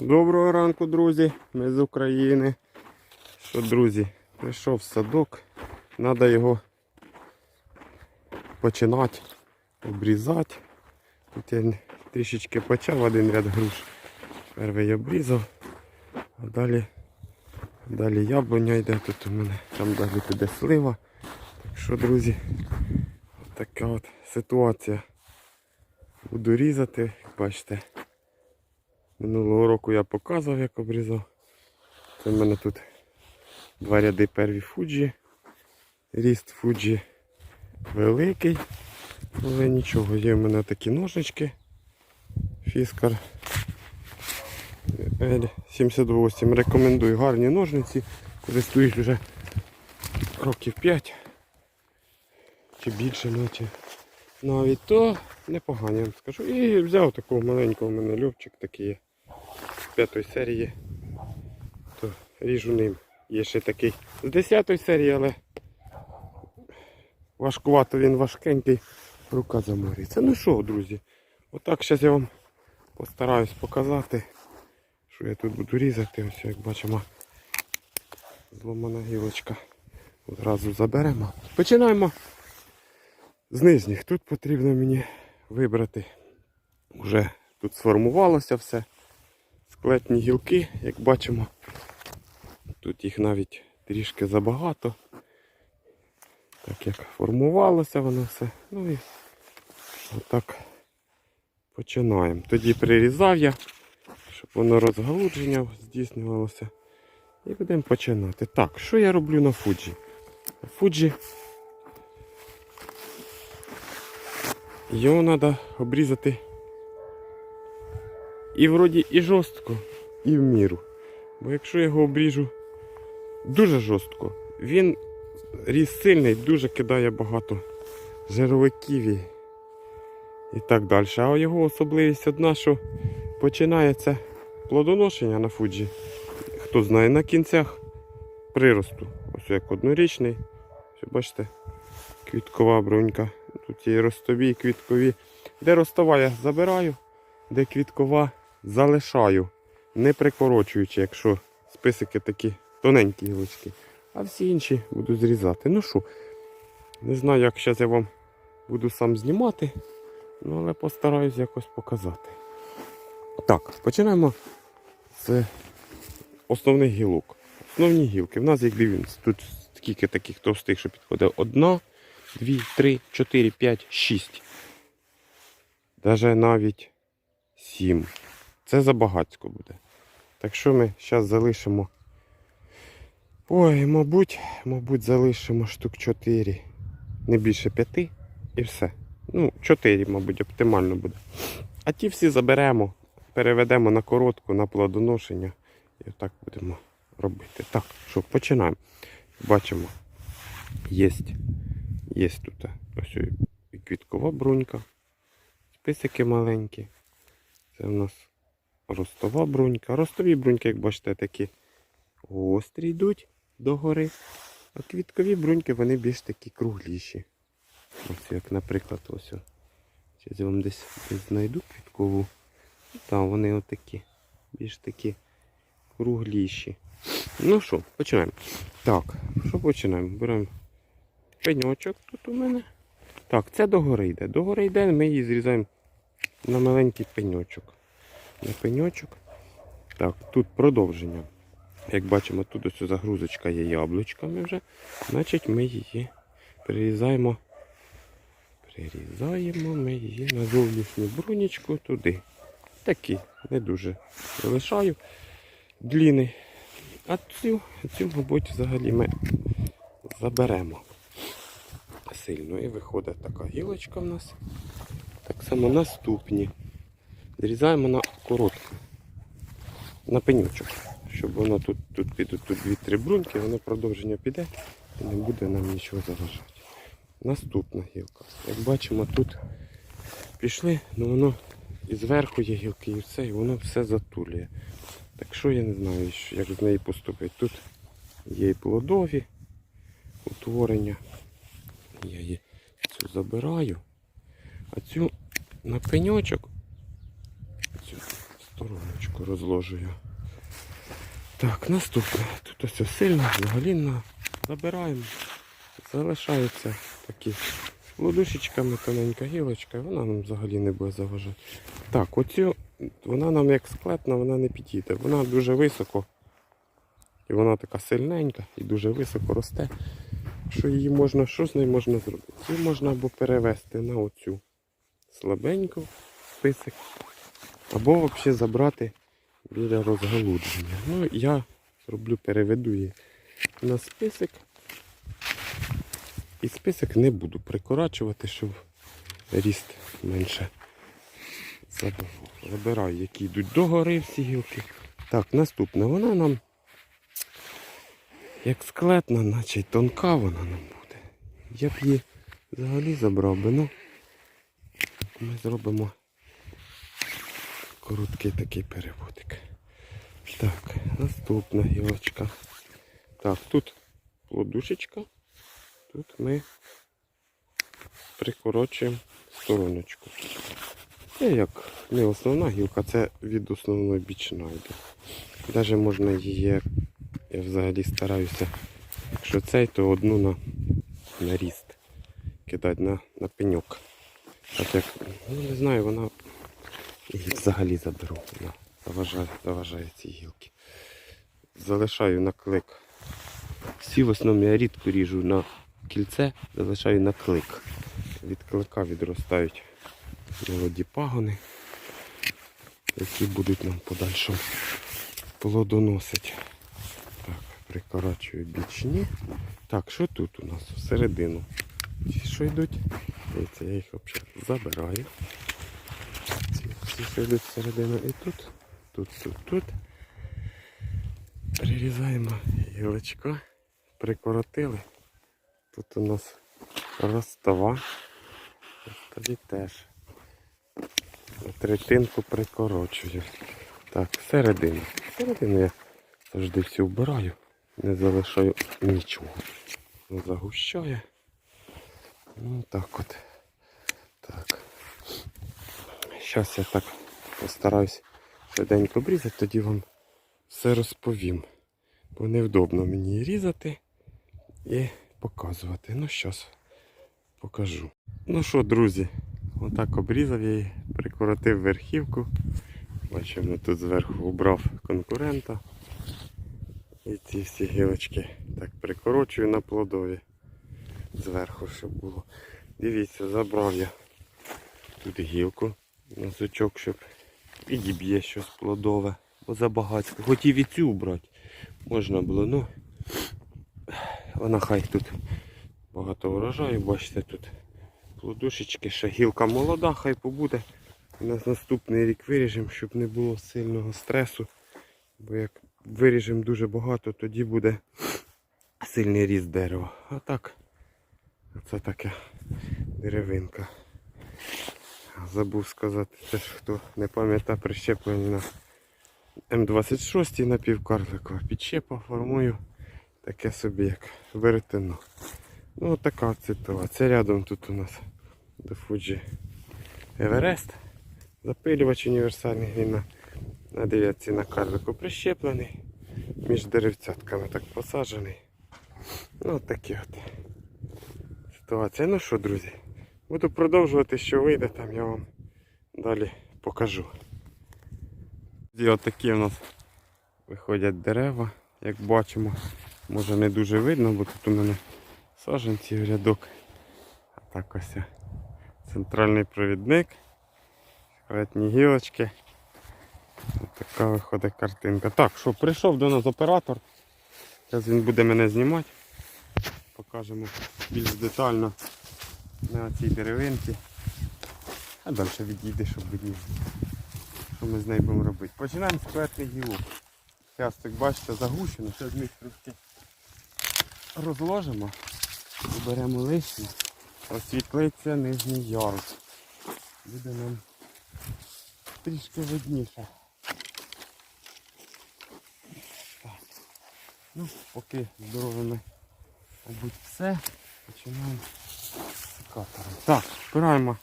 Доброго ранку, друзі. Ми з України. Що, друзі, прийшов садок. Треба його починати обрізати. Тут я трішечки почав один ряд груш. Перший обрізав, а далі, далі яблуня йде. Тут у мене там далі піде слива. Так що, друзі, така от ситуація. Буду різати, бачите. Минулого року я показував, як обрізав. Це в мене тут два ряди перві фуджі. Ріст фуджі великий. Але нічого, є в мене такі ножички. Фіскар L78. Рекомендую гарні ножниці. Користуюсь вже років 5 чи більше наче. Навіть то непогані, я вам скажу. І взяв такого маленького у мене льовчик такий є. П'ятої серії. То ріжу ним. Є ще такий з 10 серії, але важкувато він важкенький, рука заморюється. Ну що, друзі, отак зараз я вам постараюсь показати, що я тут буду різати. Ось як бачимо, зломана гілочка. Одразу заберемо. Починаємо з нижніх. Тут потрібно мені вибрати. Вже тут сформувалося все. Склетні гілки, як бачимо. Тут їх навіть трішки забагато. Так як формувалося воно все. Ну і отак починаємо. Тоді прирізав я, щоб воно розгалудження здійснювалося. І будемо починати. Так, що я роблю на фуджі? На фуджі його треба обрізати і вроді і жорстко, і в міру. Бо якщо я його обріжу дуже жорстко, він ріс сильний, дуже кидає багато жировиків і, так далі. А його особливість одна, що починається плодоношення на фуджі. Хто знає, на кінцях приросту. Ось як однорічний. Ось, бачите, квіткова брунька. Тут є ростові, і квіткові. Де ростова я забираю, де квіткова залишаю, не прикорочуючи, якщо списики такі тоненькі гілочки. А всі інші буду зрізати. Ну що, не знаю, як зараз я вам буду сам знімати, ну але постараюсь якось показати. Так, починаємо з основних гілок. Основні гілки. В нас їх дивимося. Тут скільки таких товстих, що підходить. Одна, дві, три, чотири, п'ять, шість. Даже навіть сім. Це забагацько буде. Так що ми зараз залишимо. Ой, мабуть, мабуть, залишимо штук 4. Не більше 5 і все. Ну, 4, мабуть, оптимально буде. А ті всі заберемо, переведемо на коротку, на плодоношення. І отак будемо робити. Так, що, починаємо. Бачимо, є, є тут ось і квіткова брунька. Списики маленькі. Це в нас ростова брунька. Ростові бруньки, як бачите, такі гострі йдуть догори. А квіткові бруньки вони більш такі кругліші. Ось як, наприклад, ось. Зараз я вам десь, десь знайду квіткову. Там вони отакі. Більш такі кругліші. Ну що, починаємо. Так, що починаємо? Беремо пеньочок тут у мене. Так, це догори йде. Догори йде, ми її зрізаємо на маленький пеньочок. На пеньочок. Так, тут продовження. Як бачимо, тут ось загрузочка є яблучками вже. Значить ми її прирізаємо. Прирізаємо ми її на зовнішню брунічку туди. Такі, не дуже залишаю. Дліни. А цю, цю, мабуть, взагалі ми заберемо сильно. І виходить така гілочка в нас. Так само наступні. Зрізаємо на коротку. На пенючок. Щоб воно тут, тут підуть тут дві-три бруньки, воно продовження піде і не буде нам нічого заважати. Наступна гілка. Як бачимо, тут пішли, ну воно і зверху є гілки, і все, і воно все затулює. Так що я не знаю, як з неї поступити. Тут є і плодові утворення. Я її цю забираю, а цю на пеньочок стороночку розложую. Так, наступне. Тут ось сильно, взагалі забираємо. Залишаються такі ладушечками, тоненька гілочка, вона нам взагалі не буде заважати. Так, оцю, вона нам як склетна, вона не підійде. Вона дуже високо. І вона така сильненька і дуже високо росте. Що її можна, що з нею можна зробити? Її можна або перевести на оцю слабеньку список, або взагалі забрати біля розгалудження. Ну, я зроблю, переведу її на список. І список не буду прикорачувати, щоб ріст менше забивав. Забираю, які йдуть догори всі гілки. Так, наступне, вона нам як склетна, наче й тонка вона нам буде. Я б її взагалі забрав би, ну ми зробимо короткий такий переводик. Так, наступна гілочка. Так, тут плодушечка. Тут ми прикорочуємо стороночку. Це як не основна гілка, це від основної бічна йде. Навіть можна її, я взагалі стараюся, якщо цей, то одну на, на ріст кидати на, на пеньок. Так як, ну не знаю, вона її взагалі заберу. Вона заважає, заважає ці гілки. Залишаю на клик. Всі в основному я рідко ріжу на кільце, залишаю на клик. Від клика відростають молоді пагони, які будуть нам подальшому плодоносити. Так, прикорачую бічні. Так, що тут у нас? Всередину. Ці що йдуть? Дивіться, я їх взагалі забираю. Ці, що йдуть всередину і тут, тут, тут, тут. Перерізаємо гілочко. Прикоротили. Тут у нас ростова. Ростові теж. Третинку прикорочую. Так, всередину. Всередину я завжди всю вбираю. Не залишаю нічого. Не загущає. Ну так от. Так. Зараз я так постараюсь швиденько обрізати, тоді вам все розповім. Бо невдобно мені різати і показувати. Ну щас покажу. Ну що, друзі, отак обрізав я її, прикоротив верхівку. Бачимо, тут зверху убрав конкурента. І ці всі гілочки так прикорочую на плодові. Зверху, щоб було. Дивіться, забрав я тут гілку на сучок, щоб підіб'є щось плодове. Бо забагатько. Хотів і цю брати. Можна було, ну вона хай тут багато урожаю, бачите, тут плодушечки, ще гілка молода, хай побуде. У нас наступний рік виріжемо, щоб не було сильного стресу. Бо як виріжемо дуже багато, тоді буде сильний ріст дерева. А так, це таке деревинка. Забув сказати, це ж хто не пам'ятає прищеплення на М26 напівкарликова підщепа формую таке собі як веретено. Ну така ситуація. Рядом тут у нас до Fuji Everest. Запилювач універсальний він на, на дев'ятці на карлику прищеплений. Між деревцятками так посаджений. Ну такі от ситуація. Ну що, друзі, буду продовжувати, що вийде, там я вам далі покажу. Друзі, Отакі у нас виходять дерева, як бачимо. Може не дуже видно, бо тут у мене саджанці в рядок. А так ось центральний провідник, секретні гілочки. Ось така виходить картинка. Так, що, прийшов до нас оператор. Зараз він буде мене знімати. Покажемо більш детально на цій деревинці. А далі відійде, щоб видніше що ми з нею будемо робити. Починаємо з кветних гілок. Зараз так бачите загущено, ще з них трошки розложимо, беремо лишнє, освітлиться нижній ярус. Буде нам трішки видніше. Ну, поки здоровими, мабуть, все. Починаємо секатором. Так, впираємо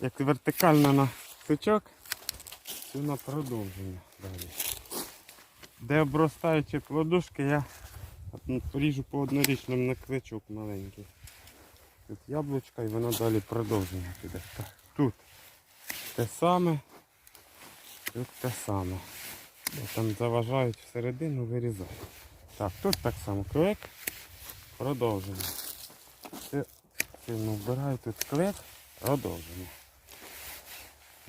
як вертикально на сучок. Все на продовження далі. Де обростаючі плодушки, я поріжу по однорічному на кличок маленький. Тут яблучка і воно далі продовження піде. Так, тут те саме, тут те саме. Бо там заважають всередину, вирізати. Так, тут так само клик, продовження. Це сильно вбираю, тут клик, продовження.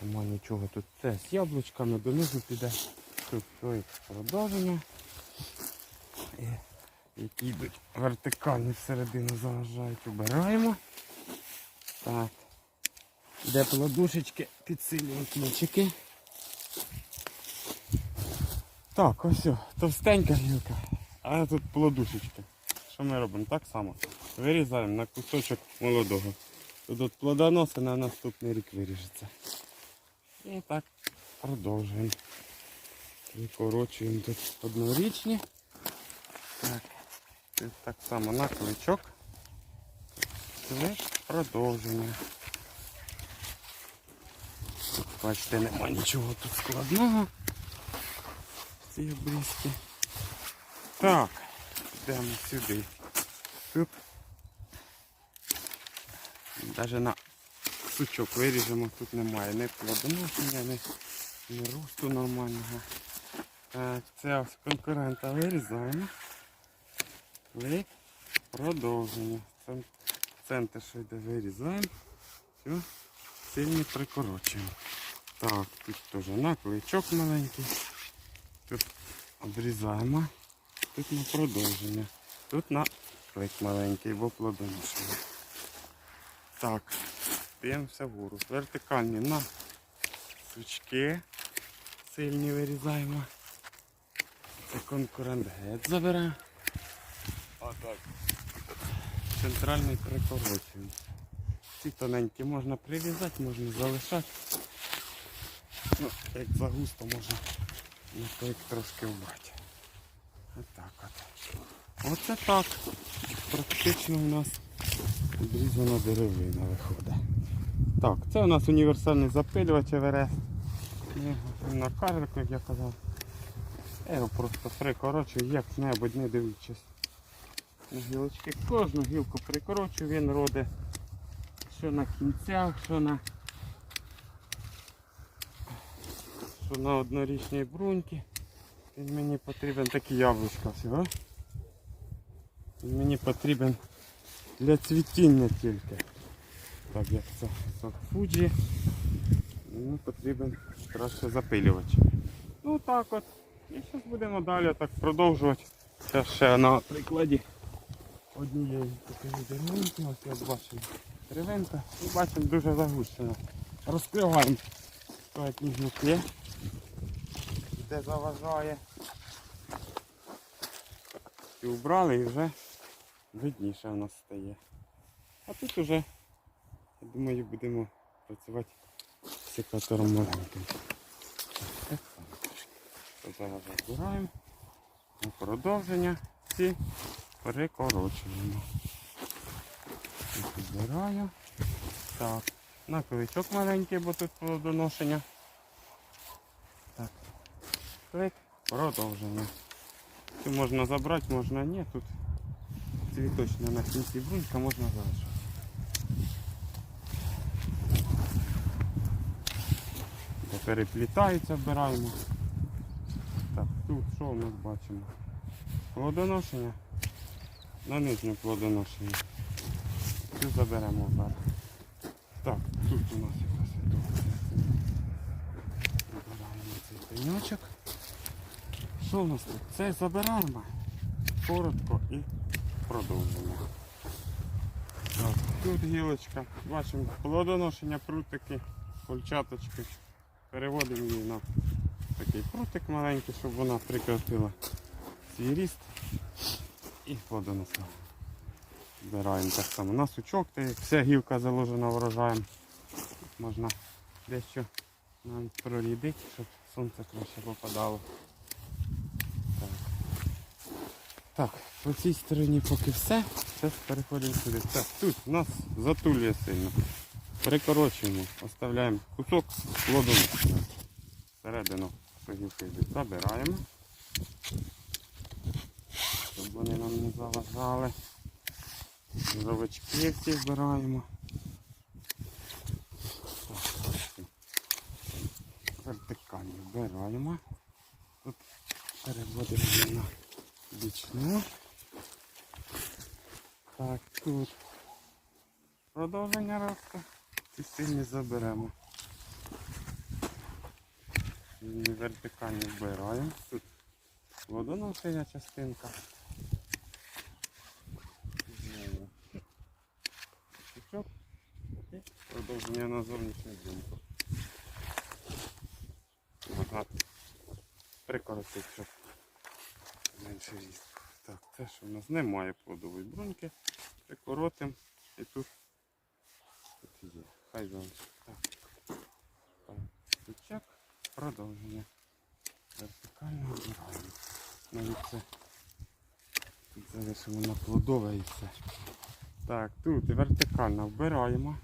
Нема нічого тут. Це з яблучками донизу піде. Тут клик, продовження. І, які йдуть вертикальні всередину заважають. Убираємо. Так. Де плодушечки, підсилюємо кінчики. Так, ось, товстенька гілка, а тут плодушечки. Що ми робимо? Так само. Вирізаємо на кусочок молодого. Тут от плодоноси на наступний рік виріжеться. І так продовжуємо. Викорочуємо тут однорічні. Так. Так само на кличок. Клик продовження. Тут, бачите, нема нічого тут складного ці обрізки. Так, йдемо сюди. Тут навіть на сучок виріжемо, тут немає ні плодоношення, ні, ні росту нормального. Це ось конкурента вирізаємо. Клик, продовження. Центр що йде вирізаємо. Все, сильно прикорочуємо. Так, тут теж накличок маленький. Тут обрізаємо. Тут на продовження. Тут на клик маленький, бо плодоношення. Так, дивимося вгору. Вертикальні на сучки. Сильні вирізаємо. Це конкурент геть забере. А так. Центральний прикорочуємо. Ці тоненькі можна прив'язати, можна залишати. Ну, як загусто можна на клик трошки вбрати. Отак от. Оце так. Практично у нас обрізана деревина виходить. Так, це у нас універсальний запилювач. Його На карлику, як я казав. Його просто прикорочую як-небудь, не дивлячись на гілочки. Кожну гілку прикорочую, він родить що на кінцях, що на що на однорічній бруньки. Він мені потрібен такі яблучка всього. Він мені потрібен для цвітіння тільки. Так як це сок Фуджі. Мені потрібен краще запилювач. Ну так от. І зараз будемо далі так продовжувати. Це ще на прикладі однієї такої деревинки. Ось як бачимо. Деревинка. І бачимо дуже загущена. Розкриваємо так гілки, де заважає. І убрали і вже видніше у нас стає. А тут уже, я думаю, будемо працювати з секатором маленьким. Так, зараз збираємо. На продовження ці перекорочуємо. Збираю. Так, на кличок маленький, бо тут плодоношення. Так. Клик, продовження. Цю можна забрати, можна ні. Тут цвіточна на кінці брунька можна залишити. Де переплітаються, вбираємо. Так, тут що у нас бачимо? Плодоношення. На нижнє плодоношення. Цю заберемо вверх. Так, тут у нас яка ситуація. Вибираємо цей пеньочок. Що у нас тут? Це забираємо. Коротко і продовжуємо. Так, тут гілочка. Бачимо плодоношення прутики, кольчаточки. Переводимо її на такий прутик маленький, щоб вона прикріпила свій ріст і плодоносила. Збираємо так само на сучок, вся гілка заложена врожаєм. Можна дещо нам прорідити, щоб сонце краще попадало. Так. Так, по цій стороні поки все. Зараз переходимо сюди. Так, тут у нас затулює сильно. Перекорочуємо, оставляємо кусок плодоносу. Всередину согівки забираємо. Щоб вони нам не заважали. Жировички всі збираємо. Так, Вертикально вбираємо. Тут переводимо на бічну. Так, тут продовження росту. Ці сильні заберемо. І вертикально вбираємо. Тут водоносення частинка. Знову. Пучок. І продовження на зовнішню думку. Назад. Прикоротить, щоб менше ріст. Так, це що в нас немає плодової бруньки. Прикоротимо і тут, тут є. Хай залишить. Так. Так. Продовження. Вертикально обираємо. Навіть це тут залишимо на плодове і все. Так, тут вертикально вбираємо.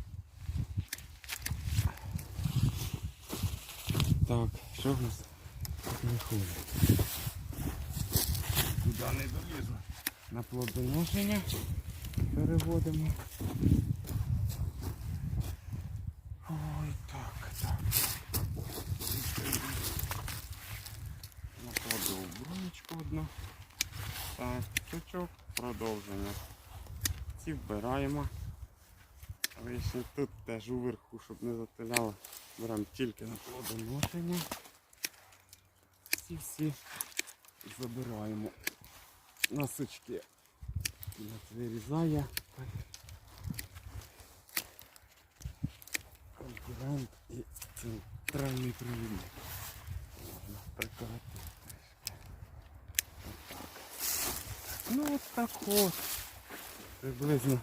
Так, що в нас виходить? Туди не долізу. На плодоношення переводимо. Ой, так, так. Накладу бронечку одну. Так, чучок, продовження. Ці вбираємо. Лишні тут теж уверху, щоб не затиляло. Беремо тільки на плодоношення. Ці всі забираємо От Вирізає конкурент і центральний провідник. Можна прикоротити. Ну от так от. Приблизно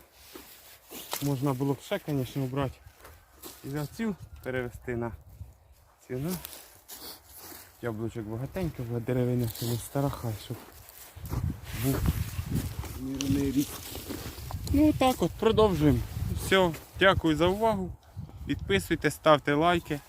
можна було б ще, звісно, брати і цю перевести на ціну. Яблучок багатенько, бо деревина ще не стара, хай, щоб був мірний рік. Ну так от, продовжуємо. Все, дякую за увагу. Підписуйте, ставте лайки.